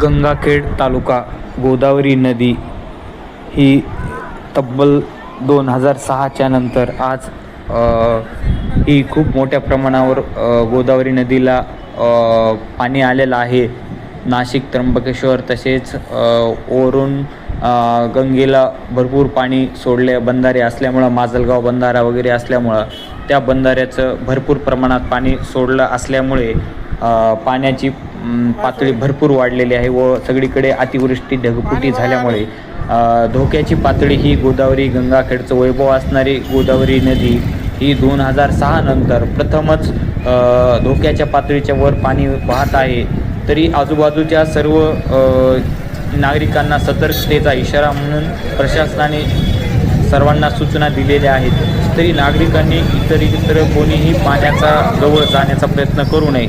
गंगाखेड तालुका गोदावरी नदी ही तब्बल दोन हजार सहाच्या नंतर आज ही खूप मोठ्या प्रमाणावर गोदावरी नदीला पाणी आलेलं आहे. नाशिक त्र्यंबकेश्वर तसेच ओरून वरून गंगेला भरपूर पाणी सोडले बंधारे असल्यामुळं माजलगाव बंधारा वगैरे असल्यामुळं त्या बंधाऱ्याचं भरपूर प्रमाणात पाणी सोडलं असल्यामुळे पाण्याची पातळी भरपूर वाढलेली आहे व सगळीकडे अतिवृष्टी ढगफुटी झाल्यामुळे धोक्याची पातळी ही गोदावरी गंगाखेडचं वैभव असणारी गोदावरी नदी ही दोन हजार सहा नंतर प्रथमच धोक्याच्या पातळीच्या वर पाणी वाहत आहे. तरी आजूबाजूच्या सर्व नागरिकांना सतर्कतेचा इशारा म्हणून प्रशासनाने सर्वांना सूचना दिलेल्या आहेत. तरी नागरिकांनी इतर इतर कोणीही पाण्याचा जवळ जाण्याचा प्रयत्न करू नये.